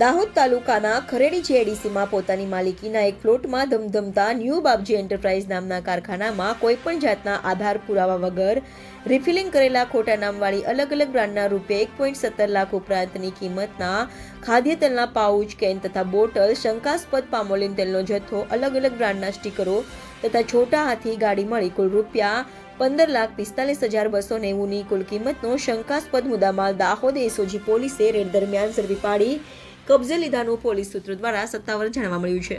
દાહોદ તાલુકાના ખરેડી જીઆઈડીસીમાં પોતાની માલિકીના એક ફ્લોટમાં ધમધમતા ન્યૂ બાબજી એન્ટરપ્રાઇઝ નામના કારખાનામાં કોઈપણ જાતના આધાર પુરાવા વગર રિફિલિંગ કરેલા ખોટા નામવાળી અલગ અલગ બ્રાન્ડના રૂપિયા એક પોઈન્ટ સત્તર લાખ ઉપરાંતની કિંમતના ખાદ્ય તેલના પાઉચ, કેન તથા બોટલ, શંકાસ્પદ પામોલિન તેલનો જથ્થો અલગ અલગ બ્રાન્ડના સ્ટીકરો તથા છોટા હાથી ગાડી મળી કુલ રૂપિયા પંદર લાખ પિસ્તાલીસ હજાર બસો નેવુંની કુલ કિંમતનો શંકાસ્પદ મુદ્દામાલ દાહોદ એસઓજી પોલીસે રેડ દરમિયાન ઝડપી પાડી કબજે લીધાનું પોલીસ સૂત્રો દ્વારા સત્તાવાર જાણવા મળ્યું છે.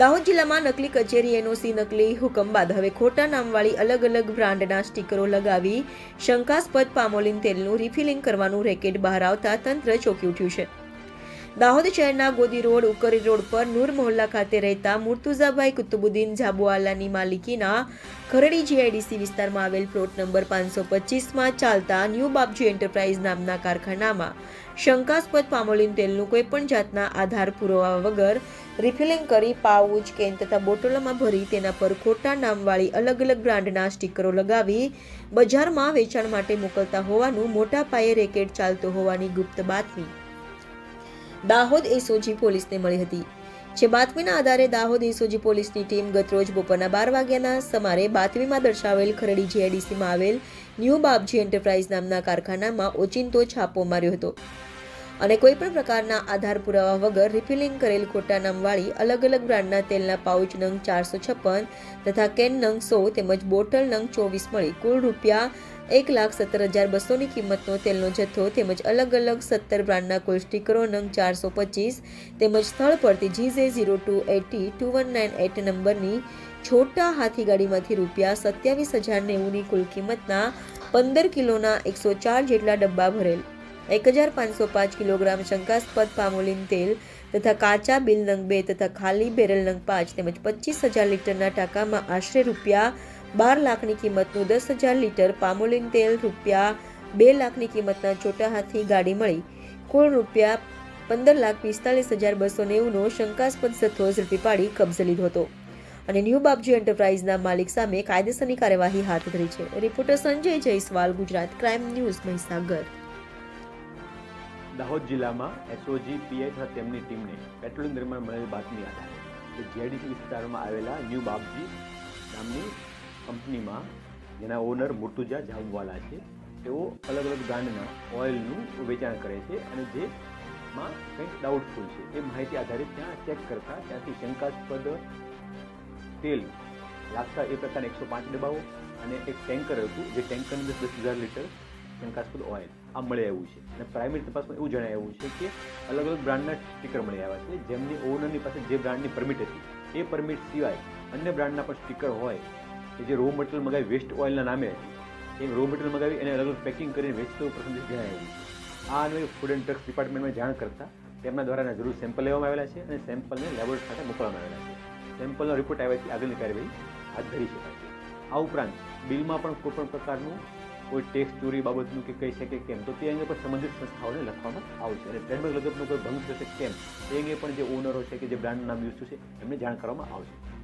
દાહોદ જિલ્લામાં નકલી કચેરી, એનઓસી, નકલી હુકમ બાદ હવે ખોટા નામવાળી અલગ અલગ બ્રાન્ડના સ્ટીકરો લગાવી શંકાસ્પદ પામોલિન તેલનું રિફિલિંગ કરવાનું રેકેટ બહાર આવતા તંત્ર ચોંકી ઉઠ્યું છે. દાહોદ શહેરના ગોદી રોડ, ઉકરી રોડ પર નૂર મહોલ્લા ખાતે રહેતા મુર્તુઝાભાઈ કુતુબુદ્દીન ઝાબુઆલાની માલિકીના ખરડી જીઆઈડીસી વિસ્તારમાં આવેલ પ્લોટ નંબર પાંચસો પચીસમાં ચાલતા ન્યૂ બાપજી એન્ટરપ્રાઇઝ નામના કારખાનામાં શંકાસ્પદ પામોલીન તેલનું કોઈપણ જાતના આધાર પુરાવા વગર રિફિલિંગ કરી પાઉચ, કેન તથા બોટલોમાં ભરી તેના પર ખોટા નામવાળી અલગ અલગ બ્રાન્ડના સ્ટીકરો લગાવી બજારમાં વેચાણ માટે મોકલતા હોવાનું મોટા પાયે રેકેટ ચાલતો હોવાની ગુપ્ત બાતમી. દાહોદ એસઓજી પોલીસને મળી હતી. જે બાતમીના આધારે દાહોદ એસઓજી પોલીસની ટીમ ગતરોજ બપોરના બાર વાગ્યાના સમારે બાતમીમાં દર્શાવેલ ખરડી જીઆઈડીસીમાં આવેલ ન્યૂ બાપજી એન્ટરપ્રાઇઝ નામના કારખાનામાં ઓચિંતો છાપો માર્યો હતો. અને કોઈપણ પ્રકારના આધાર પુરાવા વગર રિફિલિંગ કરેલ ખોટા નામવાળી અલગ અલગ બ્રાન્ડના તેલના પાઉચ નંગ ચારસો છપ્પન તથા કેન નંગ સો તેમજ બોટલ નંગ ચોવીસ મળી. કુલ રૂપિયા એક લાખ સત્તર હજાર બસોની કિંમતનો તેલનો જથ્થો તેમજ અલગ અલગ સત્તર બ્રાન્ડના કુલ સ્ટીકરો નંગ ચારસો પચીસ તેમજ સ્થળ પરથી G J zero two AT two one nine eight નંબરની છોટા હાથી ગાડીમાંથી રૂપિયા સત્યાવીસ હજાર નેવુંની કુલ કિંમતના પંદર કિલોના એકસો ચાર જેટલા ડબ્બા ભરેલ. એક હજાર પાંચસો પાંચ કિલોગ્રામ શંકાસ્પદ પામોલિન તેલ તથા કાચા બિલ નંગ બે તથા ખાલી બેરલ નંગ પાંચ તેમજ પચીસ હજાર લીટરના ટાંકામાં આશરે રૂપિયા બાર લાખની કિંમતનું દસ હજાર લીટર પામોલિન તેલ રૂપિયા બે લાખની કિંમતના છોટા હાથી ગાડી મળી. કુલ રૂપિયા પંદર લાખ પિસ્તાલીસ હજાર બસો નેવુંનો શંકાસ્પદ જથ્થો ઝડપી પાડી કબજે લીધો હતો. અને ન્યૂ બાપજી એન્ટરપ્રાઇઝના માલિક સામે કાયદેસરની કાર્યવાહી હાથ ધરી છે. Reporter Sanjay Jaiswal, Gujarat crime news Mahisagar. Dahod જિલ્લામાં એસઓજી પીઆઈ તથા તેમની ટીમને પેટ્રોલિંગ દરમિયાન મળેલી બાતમી આધારે કે જીઆઈડીસી વિસ્તારમાં આવેલા ન્યૂ બાપજી નામની કંપનીમાં જેના ઓનર મુર્તુજા જામવાલા છે, તેઓ અલગ અલગ બ્રાન્ડના ઓઇલનું વેચાણ કરે છે અને જેમાં કંઈક ડાઉટફુલ છે. એ માહિતી આધારિત ત્યાં ચેક કરતા ત્યાંથી શંકાસ્પદ તેલ લાગતા એ પ્રકારના એકસો પાંચ ડબ્બાઓ અને એક ટેન્કર હતું, જે ટેન્કરની અંદર દસ હજાર લીટર શંકાસ્પદ ઓઇલ આ મળી આવ્યું છે. અને પ્રાઇમરી તપાસમાં એવું જણાય આવ્યું છે કે અલગ અલગ બ્રાન્ડના સ્ટીકર મળી આવ્યા છે. જેમની ઓનરની પાસે જે બ્રાન્ડની પરમિટ હતી, એ પરમિટ સિવાય અન્ય બ્રાન્ડના પણ સ્ટીકર હોય, કે જે રો મટીરિયલ મગાવી વેસ્ટ ઓઇલના નામે, એ રો મટીરિયલ મગાવી અને અલગ અલગ પેકિંગ કરીને વેચતો પ્રસંગ આવ્યું છે. આ અન્વયે ફૂડ એન્ડ ડ્રગ્સ ડિપાર્ટમેન્ટમાં જાણ કરતા તેમના દ્વારા જરૂર સેમ્પલ લેવામાં આવેલા છે અને સેમ્પલને લેબોરેટરી ખાતે મોકલવામાં આવેલા છે. સેમ્પલનો રિપોર્ટ આવ્યાથી આગળની કાર્યવાહી હાથ ધરી શકાય છે. આ ઉપરાંત, બિલમાં પણ કોઈપણ પ્રકારનું કોઈ ટેક્સ ચોરી બાબતનું કે કહી શકે કેમ? તો તે અંગે પણ સંબંધિત સંસ્થાઓને લખવામાં આવશે. અને ટ્રેડમાર્ક લગતનો કોઈ ભંગ થશે કેમ? તે અંગે પણ જે ઓનરો છે કે જે બ્રાન્ડ નામ યુઝ થશે એમને જાણ કરવામાં આવશે.